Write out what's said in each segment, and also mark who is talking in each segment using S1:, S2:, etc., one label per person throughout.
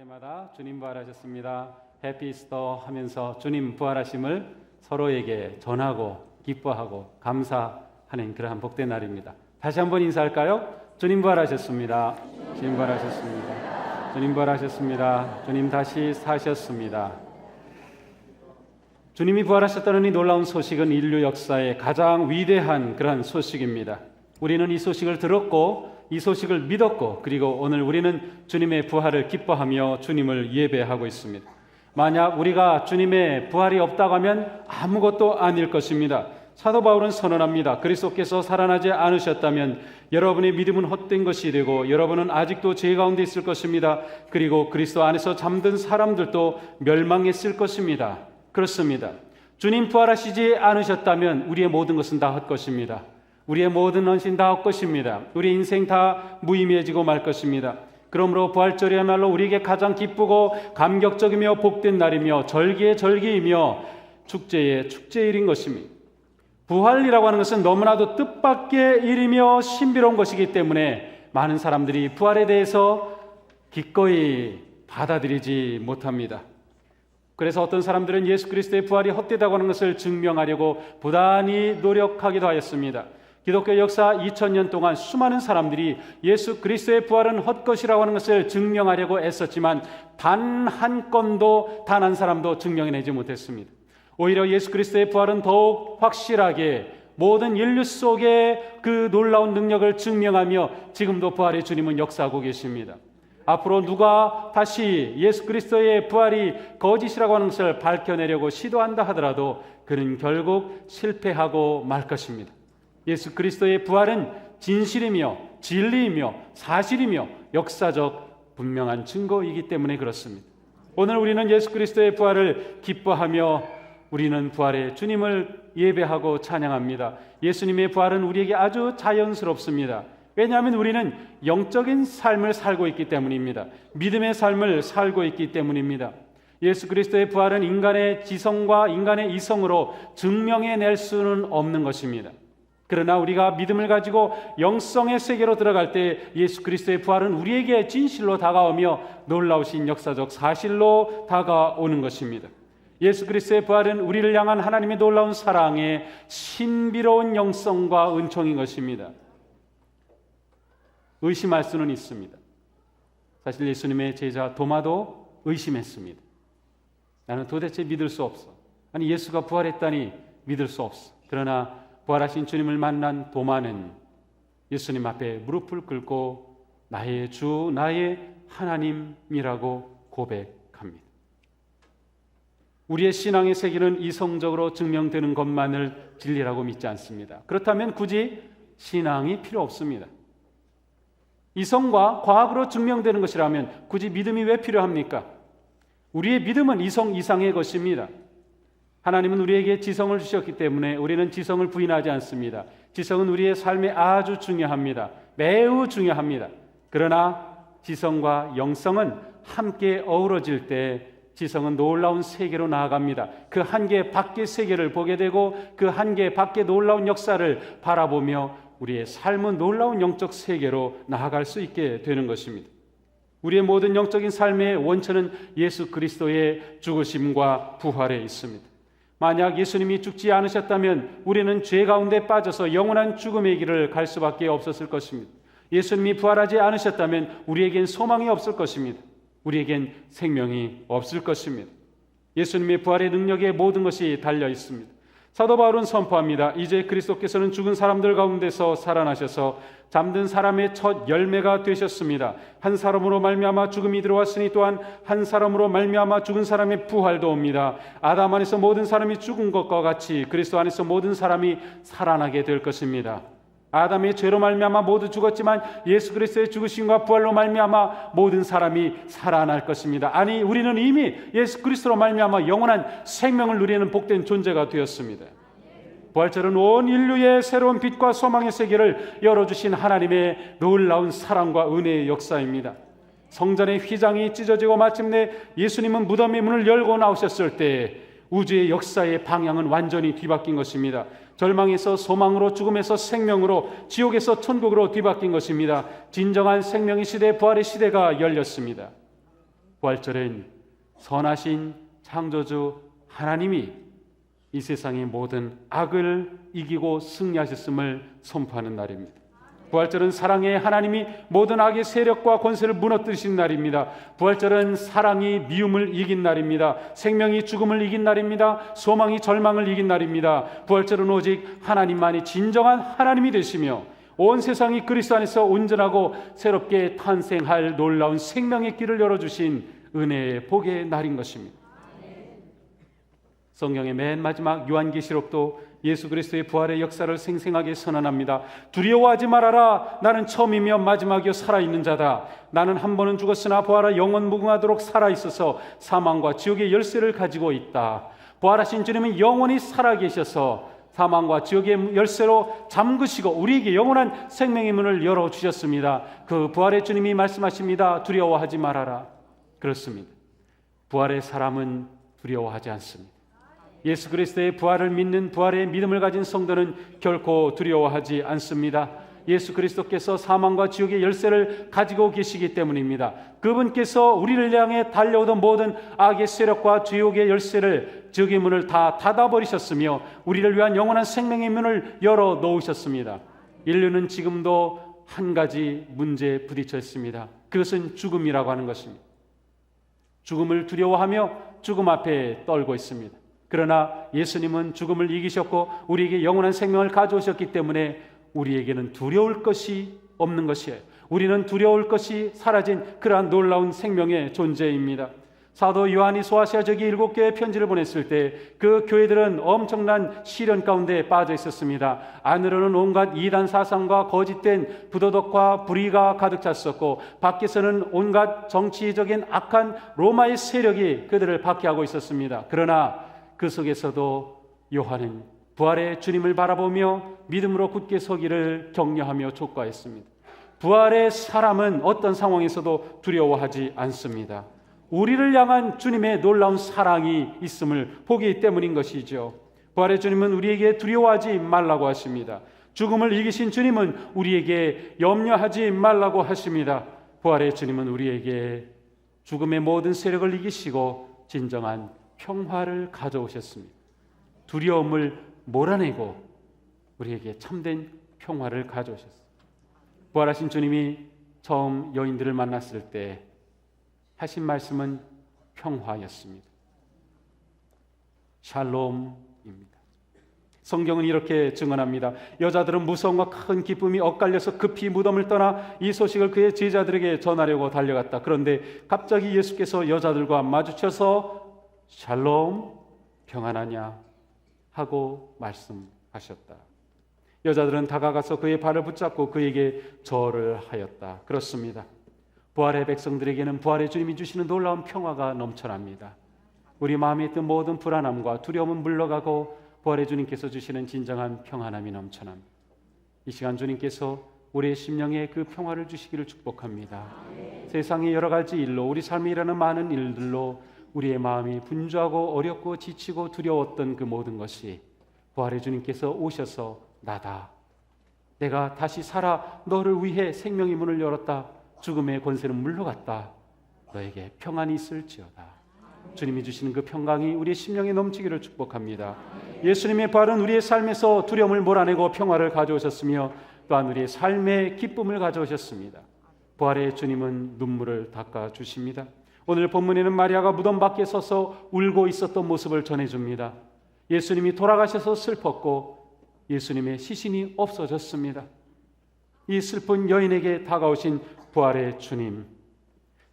S1: 때마다 주님 부활하셨습니다. 해피스터 하면서 주님 부활하심을 서로에게 전하고 기뻐하고 감사하는 그러한 복된 날입니다. 다시 한번 인사할까요? 주님 부활하셨습니다.
S2: 주님 부활하셨습니다. 주님 부활하셨습니다. 주님 다시 사셨습니다.
S1: 주님이 부활하셨다는 이 놀라운 소식은 인류 역사의 가장 위대한 그러한 소식입니다. 우리는 이 소식을 들었고 이 소식을 믿었고 그리고 오늘 우리는 주님의 부활을 기뻐하며 주님을 예배하고 있습니다. 만약 우리가 주님의 부활이 없다고 하면 아무것도 아닐 것입니다. 사도 바울은 선언합니다. 그리스도께서 살아나지 않으셨다면 여러분의 믿음은 헛된 것이 되고 여러분은 아직도 죄 가운데 있을 것입니다. 그리고 그리스도 안에서 잠든 사람들도 멸망했을 것입니다. 그렇습니다. 주님 부활하시지 않으셨다면 우리의 모든 것은 다 헛것입니다. 우리의 모든 헌신 다 헛것입니다. 우리 인생 다 무의미해지고 말 것입니다. 그러므로 부활절이야말로 우리에게 가장 기쁘고 감격적이며 복된 날이며 절기의 절기이며 축제의 축제일인 것입니다. 부활이라고 하는 것은 너무나도 뜻밖의 일이며 신비로운 것이기 때문에 많은 사람들이 부활에 대해서 기꺼이 받아들이지 못합니다. 그래서 어떤 사람들은 예수 그리스도의 부활이 헛되다고 하는 것을 증명하려고 부단히 노력하기도 하였습니다. 기독교 역사 2000년 동안 수많은 사람들이 예수 그리스도의 부활은 헛것이라고 하는 것을 증명하려고 애썼지만 단 한 건도 단 한 사람도 증명해내지 못했습니다. 오히려 예수 그리스도의 부활은 더욱 확실하게 모든 인류 속에 그 놀라운 능력을 증명하며 지금도 부활의 주님은 역사하고 계십니다. 앞으로 누가 다시 예수 그리스도의 부활이 거짓이라고 하는 것을 밝혀내려고 시도한다 하더라도 그는 결국 실패하고 말 것입니다. 예수 그리스도의 부활은 진실이며 진리이며 사실이며 역사적 분명한 증거이기 때문에 그렇습니다. 오늘 우리는 예수 그리스도의 부활을 기뻐하며 우리는 부활의 주님을 예배하고 찬양합니다. 예수님의 부활은 우리에게 아주 자연스럽습니다. 왜냐하면 우리는 영적인 삶을 살고 있기 때문입니다. 믿음의 삶을 살고 있기 때문입니다. 예수 그리스도의 부활은 인간의 지성과 인간의 이성으로 증명해 낼 수는 없는 것입니다. 그러나 우리가 믿음을 가지고 영성의 세계로 들어갈 때 예수 그리스도의 부활은 우리에게 진실로 다가오며 놀라우신 역사적 사실로 다가오는 것입니다. 예수 그리스도의 부활은 우리를 향한 하나님의 놀라운 사랑의 신비로운 영성과 은총인 것입니다. 의심할 수는 있습니다. 사실 예수님의 제자 도마도 의심했습니다. 나는 도대체 믿을 수 없어. 아니 예수가 부활했다니 믿을 수 없어. 그러나 부활하신 주님을 만난 도마는 예수님 앞에 무릎을 꿇고 나의 주, 나의 하나님이라고 고백합니다. 우리의 신앙의 세계는 이성적으로 증명되는 것만을 진리라고 믿지 않습니다. 그렇다면 굳이 신앙이 필요 없습니다. 이성과 과학으로 증명되는 것이라면 굳이 믿음이 왜 필요합니까? 우리의 믿음은 이성 이상의 것입니다. 하나님은 우리에게 지성을 주셨기 때문에 우리는 지성을 부인하지 않습니다. 지성은 우리의 삶에 아주 중요합니다. 매우 중요합니다. 그러나 지성과 영성은 함께 어우러질 때 지성은 놀라운 세계로 나아갑니다. 그 한계 밖의 세계를 보게 되고 그 한계 밖의 놀라운 역사를 바라보며 우리의 삶은 놀라운 영적 세계로 나아갈 수 있게 되는 것입니다. 우리의 모든 영적인 삶의 원천은 예수 그리스도의 죽으심과 부활에 있습니다. 만약 예수님이 죽지 않으셨다면 우리는 죄 가운데 빠져서 영원한 죽음의 길을 갈 수밖에 없었을 것입니다. 예수님이 부활하지 않으셨다면 우리에겐 소망이 없을 것입니다. 우리에겐 생명이 없을 것입니다. 예수님의 부활의 능력에 모든 것이 달려 있습니다. 사도 바울은 선포합니다. 이제 그리스도께서는 죽은 사람들 가운데서 살아나셔서 잠든 사람의 첫 열매가 되셨습니다. 한 사람으로 말미암아 죽음이 들어왔으니 또한 한 사람으로 말미암아 죽은 사람의 부활도 옵니다. 아담 안에서 모든 사람이 죽은 것과 같이 그리스도 안에서 모든 사람이 살아나게 될 것입니다. 아담의 죄로 말미암아 모두 죽었지만 예수 그리스도의 죽으심과 부활로 말미암아 모든 사람이 살아날 것입니다. 아니 우리는 이미 예수 그리스도로 말미암아 영원한 생명을 누리는 복된 존재가 되었습니다. 부활절은 온 인류의 새로운 빛과 소망의 세계를 열어주신 하나님의 놀라운 사랑과 은혜의 역사입니다. 성전의 휘장이 찢어지고 마침내 예수님은 무덤의 문을 열고 나오셨을 때 우주의 역사의 방향은 완전히 뒤바뀐 것입니다. 절망에서 소망으로 죽음에서 생명으로 지옥에서 천국으로 뒤바뀐 것입니다. 진정한 생명의 시대, 부활의 시대가 열렸습니다. 부활절엔 선하신 창조주 하나님이 이 세상의 모든 악을 이기고 승리하셨음을 선포하는 날입니다. 부활절은 사랑의 하나님이 모든 악의 세력과 권세를 무너뜨리신 날입니다. 부활절은 사랑이 미움을 이긴 날입니다. 생명이 죽음을 이긴 날입니다. 소망이 절망을 이긴 날입니다. 부활절은 오직 하나님만이 진정한 하나님이 되시며 온 세상이 그리스도 안에서 온전하고 새롭게 탄생할 놀라운 생명의 길을 열어주신 은혜의 복의 날인 것입니다. 성경의 맨 마지막 요한계시록도 예수 그리스도의 부활의 역사를 생생하게 선언합니다. 두려워하지 말아라. 나는 처음이며 마지막이요 살아있는 자다. 나는 한 번은 죽었으나 부활하 영원 무궁하도록 살아있어서 사망과 지옥의 열쇠를 가지고 있다. 부활하신 주님은 영원히 살아계셔서 사망과 지옥의 열쇠로 잠그시고 우리에게 영원한 생명의 문을 열어 주셨습니다. 그 부활의 주님이 말씀하십니다. 두려워하지 말아라. 그렇습니다. 부활의 사람은 두려워하지 않습니다. 예수 그리스도의 부활을 믿는 부활의 믿음을 가진 성도는 결코 두려워하지 않습니다. 예수 그리스도께서 사망과 지옥의 열쇠를 가지고 계시기 때문입니다. 그분께서 우리를 향해 달려오던 모든 악의 세력과 지옥의 열쇠를 지의 문을 다 닫아 버리셨으며 우리를 위한 영원한 생명의 문을 열어 놓으셨습니다. 인류는 지금도 한 가지 문제에 부딪혀 있습니다. 그것은 죽음이라고 하는 것입니다. 죽음을 두려워하며 죽음 앞에 떨고 있습니다. 그러나 예수님은 죽음을 이기셨고 우리에게 영원한 생명을 가져오셨기 때문에 우리에게는 두려울 것이 없는 것이에요. 우리는 두려울 것이 사라진 그러한 놀라운 생명의 존재입니다. 사도 요한이 소아시아 지역 일곱 교회 편지를 보냈을 때 그 교회들은 엄청난 시련 가운데 빠져 있었습니다. 안으로는 온갖 이단 사상과 거짓된 부도덕과 불의가 가득 찼었고 밖에서는 온갖 정치적인 악한 로마의 세력이 그들을 박해하고 있었습니다. 그러나 그 속에서도 요한은 부활의 주님을 바라보며 믿음으로 굳게 서기를 격려하며 촉구했습니다. 부활의 사람은 어떤 상황에서도 두려워하지 않습니다. 우리를 향한 주님의 놀라운 사랑이 있음을 보기 때문인 것이죠. 부활의 주님은 우리에게 두려워하지 말라고 하십니다. 죽음을 이기신 주님은 우리에게 염려하지 말라고 하십니다. 부활의 주님은 우리에게 죽음의 모든 세력을 이기시고 진정한 평화를 가져오셨습니다. 두려움을 몰아내고 우리에게 참된 평화를 가져오셨습니다. 부활하신 주님이 처음 여인들을 만났을 때 하신 말씀은 평화였습니다. 샬롬입니다. 성경은 이렇게 증언합니다. 여자들은 무서움과 큰 기쁨이 엇갈려서 급히 무덤을 떠나 이 소식을 그의 제자들에게 전하려고 달려갔다. 그런데 갑자기 예수께서 여자들과 마주쳐서 샬롬 평안하냐 하고 말씀하셨다. 여자들은 다가가서 그의 발을 붙잡고 그에게 절을 하였다. 그렇습니다. 부활의 백성들에게는 부활의 주님이 주시는 놀라운 평화가 넘쳐납니다. 우리 마음에 있던 모든 불안함과 두려움은 물러가고 부활의 주님께서 주시는 진정한 평안함이 넘쳐납니다. 이 시간 주님께서 우리의 심령에 그 평화를 주시기를 축복합니다. 세상의 여러 가지 일로 우리 삶이 일어나는 많은 일들로 우리의 마음이 분주하고 어렵고 지치고 두려웠던 그 모든 것이 부활의 주님께서 오셔서 나다. 내가 다시 살아 너를 위해 생명의 문을 열었다. 죽음의 권세는 물러갔다. 너에게 평안이 있을지어다. 주님이 주시는 그 평강이 우리의 심령에 넘치기를 축복합니다. 예수님의 발은 우리의 삶에서 두려움을 몰아내고 평화를 가져오셨으며 또한 우리의 삶의 기쁨을 가져오셨습니다. 부활의 주님은 눈물을 닦아 주십니다. 오늘 본문에는 마리아가 무덤 밖에 서서 울고 있었던 모습을 전해줍니다. 예수님이 돌아가셔서 슬펐고 예수님의 시신이 없어졌습니다. 이 슬픈 여인에게 다가오신 부활의 주님,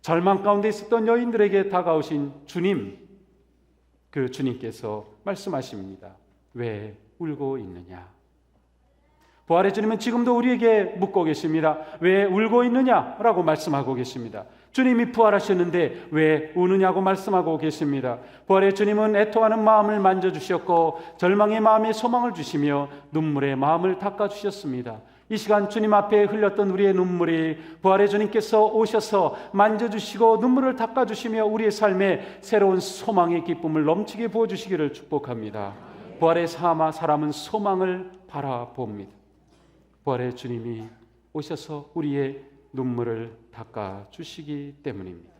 S1: 절망 가운데 있었던 여인들에게 다가오신 주님, 그 주님께서 말씀하십니다. 왜 울고 있느냐? 부활의 주님은 지금도 우리에게 묻고 계십니다. 왜 울고 있느냐? 라고 말씀하고 계십니다. 주님이 부활하셨는데 왜 우느냐고 말씀하고 계십니다. 부활의 주님은 애통하는 마음을 만져주셨고 절망의 마음에 소망을 주시며 눈물의 마음을 닦아주셨습니다. 이 시간 주님 앞에 흘렸던 우리의 눈물이 부활의 주님께서 오셔서 만져주시고 눈물을 닦아주시며 우리의 삶에 새로운 소망의 기쁨을 넘치게 부어주시기를 축복합니다. 부활의 사마 사람은 소망을 바라봅니다. 부활의 주님이 오셔서 우리의 눈물을 닦아 주시기 때문입니다.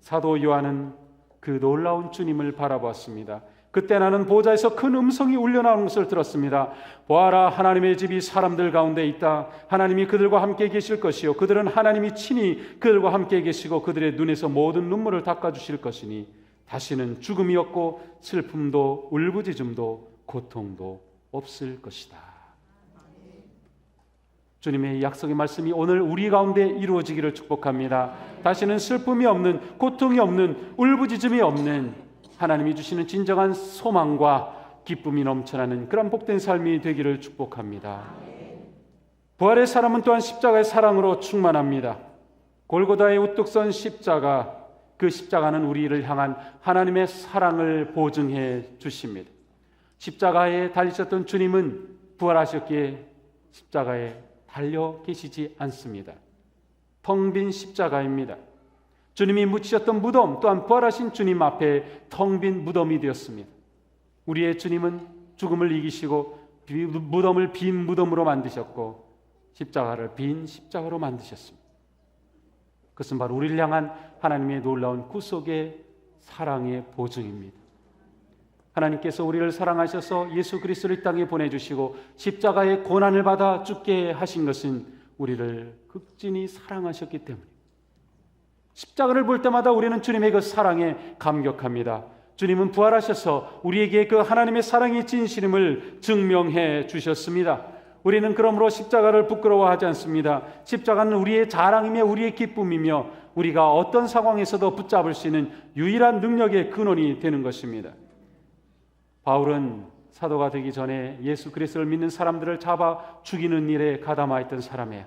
S1: 사도 요한은 그 놀라운 주님을 바라보았습니다. 그때 나는 보좌에서 큰 음성이 울려나오는 것을 들었습니다. 보아라 하나님의 집이 사람들 가운데 있다. 하나님이 그들과 함께 계실 것이요 그들은 하나님이 친히 그들과 함께 계시고 그들의 눈에서 모든 눈물을 닦아 주실 것이니 다시는 죽음이 없고 슬픔도 울부짖음도 고통도 없을 것이다. 주님의 약속의 말씀이 오늘 우리 가운데 이루어지기를 축복합니다. 다시는 슬픔이 없는, 고통이 없는, 울부짖음이 없는 하나님이 주시는 진정한 소망과 기쁨이 넘쳐나는 그런 복된 삶이 되기를 축복합니다. 부활의 사람은 또한 십자가의 사랑으로 충만합니다. 골고다의 우뚝 선 십자가, 그 십자가는 우리를 향한 하나님의 사랑을 보증해 주십니다. 십자가에 달리셨던 주님은 부활하셨기에 십자가에 달려 계시지 않습니다. 텅빈 십자가입니다. 주님이 묻히셨던 무덤 또한 부활하신 주님 앞에 텅빈 무덤이 되었습니다. 우리의 주님은 죽음을 이기시고 무덤을 빈 무덤으로 만드셨고 십자가를 빈 십자가로 만드셨습니다. 그것은 바로 우리를 향한 하나님의 놀라운 구속의 사랑의 보증입니다. 하나님께서 우리를 사랑하셔서 예수 그리스도를 땅에 보내주시고 십자가의 고난을 받아 죽게 하신 것은 우리를 극진히 사랑하셨기 때문입니다. 십자가를 볼 때마다 우리는 주님의 그 사랑에 감격합니다. 주님은 부활하셔서 우리에게 그 하나님의 사랑의 진실임을 증명해 주셨습니다. 우리는 그러므로 십자가를 부끄러워하지 않습니다. 십자가는 우리의 자랑이며 우리의 기쁨이며 우리가 어떤 상황에서도 붙잡을 수 있는 유일한 능력의 근원이 되는 것입니다. 바울은 사도가 되기 전에 예수 그리스도를 믿는 사람들을 잡아 죽이는 일에 가담하였던 사람이에요.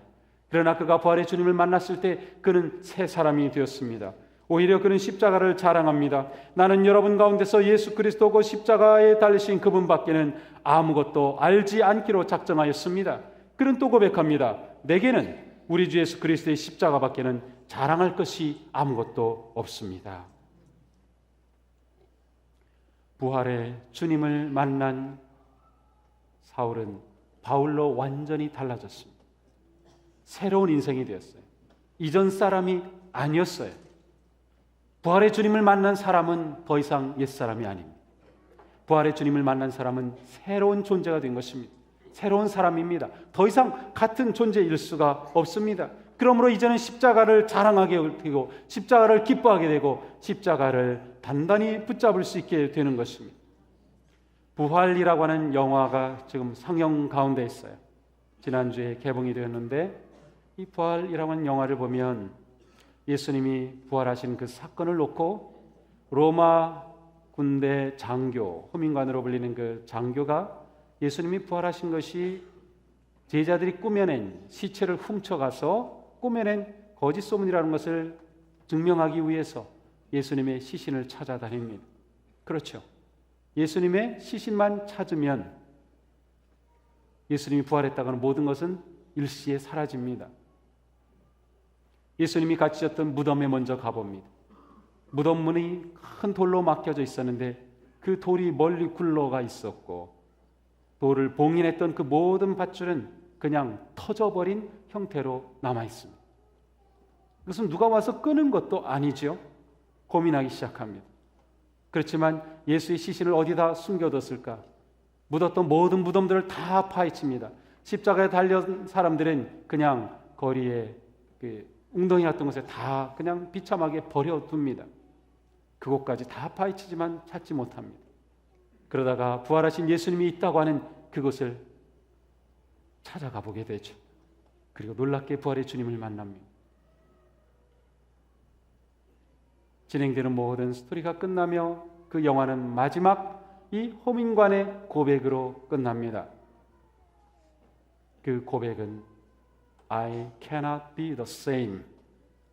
S1: 그러나 그가 부활의 주님을 만났을 때 그는 새 사람이 되었습니다. 오히려 그는 십자가를 자랑합니다. 나는 여러분 가운데서 예수 그리스도고 십자가에 달리신 그분밖에는 아무것도 알지 않기로 작정하였습니다. 그는 또 고백합니다. 내게는 우리 주 예수 그리스도의 십자가밖에는 자랑할 것이 아무것도 없습니다. 부활의 주님을 만난 사울은 바울로 완전히 달라졌습니다. 새로운 인생이 되었어요. 이전 사람이 아니었어요. 부활의 주님을 만난 사람은 더 이상 옛사람이 아닙니다. 부활의 주님을 만난 사람은 새로운 존재가 된 것입니다. 새로운 사람입니다. 더 이상 같은 존재일 수가 없습니다. 그러므로 이제는 십자가를 자랑하게 되고 십자가를 기뻐하게 되고 십자가를 단단히 붙잡을 수 있게 되는 것입니다. 부활이라고 하는 영화가 지금 상영 가운데 있어요. 지난주에 개봉이 되었는데 이 부활이라고 하는 영화를 보면 예수님이 부활하신 그 사건을 놓고 로마 군대 장교, 호민관으로 불리는 그 장교가 예수님이 부활하신 것이 제자들이 꾸며낸 시체를 훔쳐가서 꾸며낸 거짓 소문이라는 것을 증명하기 위해서 예수님의 시신을 찾아다닙니다. 그렇죠. 예수님의 시신만 찾으면 예수님이 부활했다가는 모든 것은 일시에 사라집니다. 예수님이 갇히셨던 무덤에 먼저 가봅니다. 무덤 문이 큰 돌로 막혀져 있었는데 그 돌이 멀리 굴러가 있었고 돌을 봉인했던 그 모든 밧줄은 그냥 터져버린 형태로 남아있습니다. 그것은 누가 와서 끄는 것도 아니지 고민하기 시작합니다. 그렇지만 예수의 시신을 어디다 숨겨뒀을까? 묻었던 모든 무덤들을 다 파헤칩니다. 십자가에 달린 사람들은 그냥 거리에 그 웅덩이 같은 곳에 다 그냥 비참하게 버려둡니다. 그곳까지 다 파헤치지만 찾지 못합니다. 그러다가 부활하신 예수님이 있다고 하는 그곳을 찾아가 보게 되죠. 그리고 놀랍게 부활의 주님을 만납니다. 진행되는 모든 스토리가 끝나며 그 영화는 마지막 이 호민관의 고백으로 끝납니다. 그 고백은 I cannot be the same.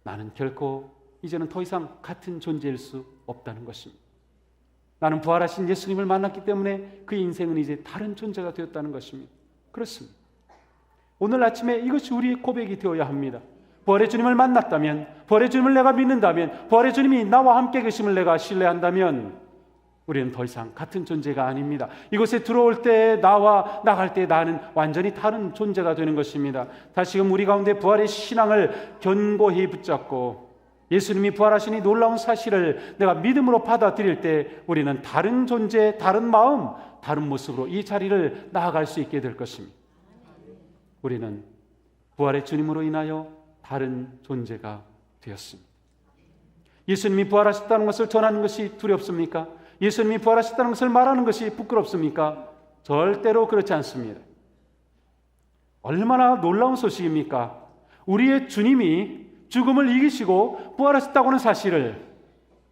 S1: 나는 결코 이제는 더 이상 같은 존재일 수 없다는 것입니다. 나는 부활하신 예수님을 만났기 때문에 그 인생은 이제 다른 존재가 되었다는 것입니다. 그렇습니다. 오늘 아침에 이것이 우리의 고백이 되어야 합니다. 부활의 주님을 만났다면, 부활의 주님을 내가 믿는다면, 부활의 주님이 나와 함께 계심을 내가 신뢰한다면, 우리는 더 이상 같은 존재가 아닙니다. 이곳에 들어올 때 나와 나갈 때 나는 완전히 다른 존재가 되는 것입니다. 다시금 우리 가운데 부활의 신앙을 견고히 붙잡고 예수님이 부활하시니 놀라운 사실을 내가 믿음으로 받아들일 때 우리는 다른 존재, 다른 마음, 다른 모습으로 이 자리를 나아갈 수 있게 될 것입니다. 우리는 부활의 주님으로 인하여 다른 존재가 되었습니다. 예수님이 부활하셨다는 것을 전하는 것이 두렵습니까? 예수님이 부활하셨다는 것을 말하는 것이 부끄럽습니까? 절대로 그렇지 않습니다. 얼마나 놀라운 소식입니까? 우리의 주님이 죽음을 이기시고 부활하셨다고 하는 사실을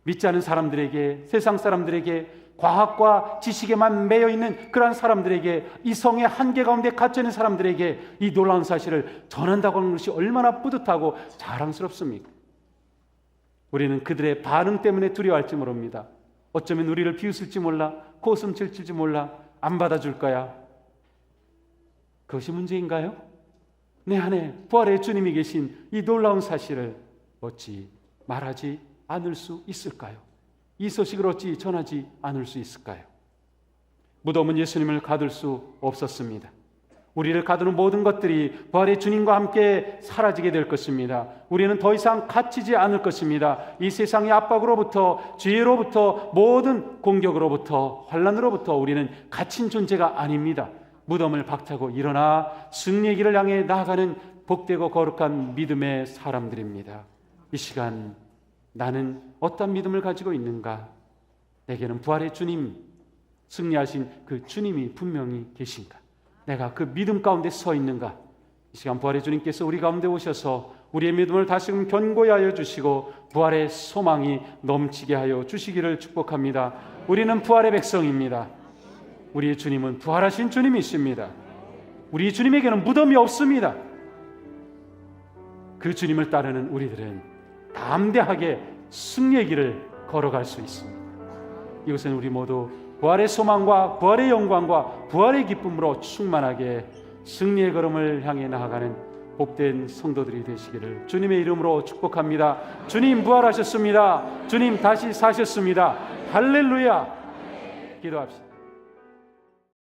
S1: 믿지 않은 사람들에게, 세상 사람들에게, 과학과 지식에만 매여 있는 그러한 사람들에게 이성의 한계 가운데 갇혀 있는 사람들에게 이 놀라운 사실을 전한다고 하는 것이 얼마나 뿌듯하고 자랑스럽습니까? 우리는 그들의 반응 때문에 두려워할지 모릅니다. 어쩌면 우리를 비웃을지 몰라, 코웃음 칠지 몰라, 안 받아줄 거야. 그것이 문제인가요? 내 안에 부활의 주님이 계신 이 놀라운 사실을 어찌 말하지 않을 수 있을까요? 이 소식을 어찌 전하지 않을 수 있을까요? 무덤은 예수님을 가둘 수 없었습니다. 우리를 가두는 모든 것들이 부활의 주님과 함께 사라지게 될 것입니다. 우리는 더 이상 갇히지 않을 것입니다. 이 세상의 압박으로부터 죄로부터 모든 공격으로부터 환란으로부터 우리는 갇힌 존재가 아닙니다. 무덤을 박차고 일어나 승리의 길을 향해 나아가는 복되고 거룩한 믿음의 사람들입니다. 이 시간 나는 어떤 믿음을 가지고 있는가? 내게는 부활의 주님, 승리하신 그 주님이 분명히 계신가? 내가 그 믿음 가운데 서 있는가? 이 시간 부활의 주님께서 우리 가운데 오셔서 우리의 믿음을 다시금 견고히 하여 주시고 부활의 소망이 넘치게 하여 주시기를 축복합니다. 우리는 부활의 백성입니다. 우리의 주님은 부활하신 주님이십니다. 우리 주님에게는 무덤이 없습니다. 그 주님을 따르는 우리들은 담대하게 승리의 길을 걸어갈 수 있습니다. 이것은 우리 모두 부활의 소망과 부활의 영광과 부활의 기쁨으로 충만하게 승리의 걸음을 향해 나아가는 복된 성도들이 되시기를 주님의 이름으로 축복합니다. 주님 부활하셨습니다. 주님 다시 사셨습니다. 할렐루야. 기도합시다.